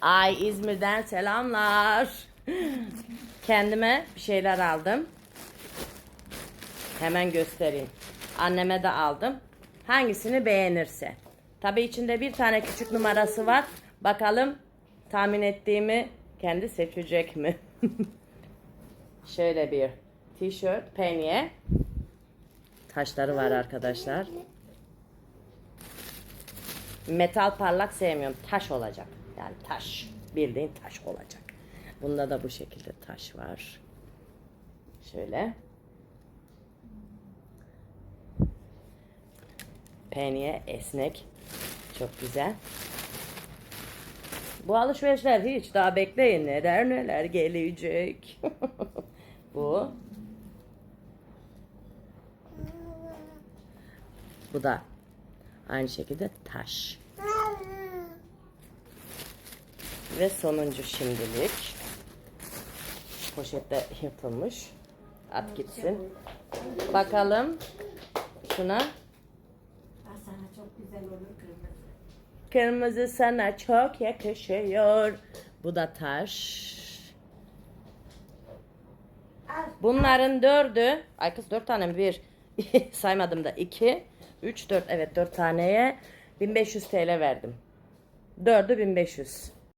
Ay İzmir'den selamlar. Kendime bir şeyler aldım. Hemen göstereyim. Anneme de aldım. Hangisini beğenirse. Tabii içinde bir tane küçük numarası var. Bakalım tahmin ettiğimi kendi seçecek mi? Şöyle bir tişört, penye. Taşları var arkadaşlar. Metal parlak sevmiyorum. Taş olacak. Yani taş. Bildiğin taş olacak. Bunda da bu şekilde taş var. Şöyle. Penye esnek. Çok güzel. Bu alışverişler hiç daha bekleyin neler neler gelecek. bu. Bu da aynı şekilde taş. Ve sonuncu şimdilik. Poşette yırtılmış. At gitsin. Bakalım şuna. Sana çok güzel olur kırmızı. Kırmızı sana çok yakışıyor. Bu da taş. Bunların dördü, ay kız dört tane mi? Bir, saymadım da iki, üç, dört, evet dört taneye 1500 TL verdim. Dördü 1500.